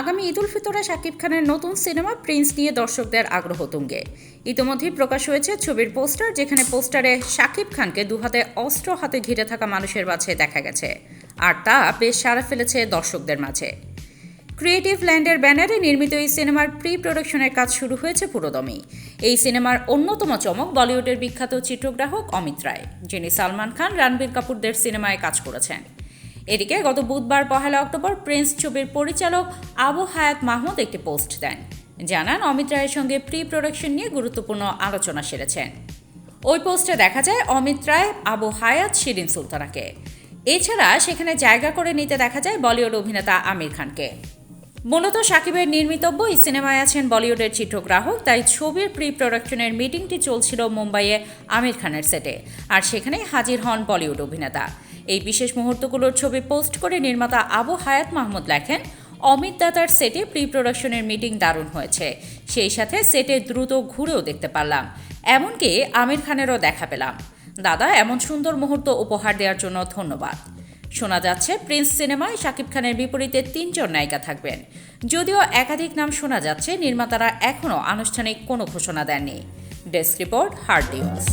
আগামী ঈদুল ফিতরে শাকিব খানের নতুন সিনেমা প্রিন্স নিয়ে দর্শকদের আগ্রহ তুঙ্গে। ইতিমধ্যেই প্রকাশ হয়েছে ছবির পোস্টার, যেখানে পোস্টারে শাকিব খানকে দুহাতে অস্ত্র হাতে ঘিরে থাকা মানুষের মাঝে দেখা গেছে, আর তা বেশ সাড়া ফেলেছে দর্শকদের মাঝে। ক্রিয়েটিভ ল্যান্ডের ব্যানারে নির্মিত এই সিনেমার প্রি প্রোডাকশনের কাজ শুরু হয়েছে পুরোদমে। এই সিনেমার অন্যতম চমক বলিউডের বিখ্যাত চিত্রগ্রাহক অমিত রায়, যিনি সালমান খান, রণবীর কাপুরদের সিনেমায় কাজ করেছেন। এদিকে গত বুধবার পহেলা অক্টোবর প্রিন্স ছবির পরিচালক আবু হায়াত মাহমুদ একটি পোস্ট দেন। জানান, অমিত রায়ের সঙ্গে প্রি প্রোডাকশন নিয়ে গুরুত্বপূর্ণ আলোচনা সেরেছেন। ওই পোস্টে দেখা যায়, অমিত রায়, আবু হায়াত, শিরিন সুলতানাকে। এছাড়া সেখানে জায়গা করে নিতে দেখা যায় বলিউড অভিনেতা আমির খানকে। মূলত সাকিবের নির্মিতব্য এই সিনেমায় আছেন বলিউডের চিত্রগ্রাহক, তাই ছবির প্রি প্রোডাকশনের মিটিংটি চলছিল মুম্বাইয়ে আমির খানের সেটে। আর সেখানেই হাজির হন বলিউড অভিনেতা। এই বিশেষ মুহূর্তগুলোর ছবি পোস্ট করে নির্মাতা আবু হায়াত মাহমুদ লেখেন, অমিত দাতার সেটে প্রি প্রোডাকশনের মিটিং দারুণ হয়েছে। সেই সাথে সেটে দ্রুত ঘুরেও দেখতে পারলাম। এমনকি আমির খানেরও দেখা পেলাম। দাদা, এমন সুন্দর মুহূর্ত উপহার দেওয়ার জন্য ধন্যবাদ। শোনা যাচ্ছে, প্রিন্স সিনেমায় শাকিব খানের বিপরীতে তিনজন নায়িকা থাকবেন। যদিও একাধিক নাম শোনা যাচ্ছে, নির্মাতারা এখনও আনুষ্ঠানিক কোনো ঘোষণা দেননি। Desk report, hard news.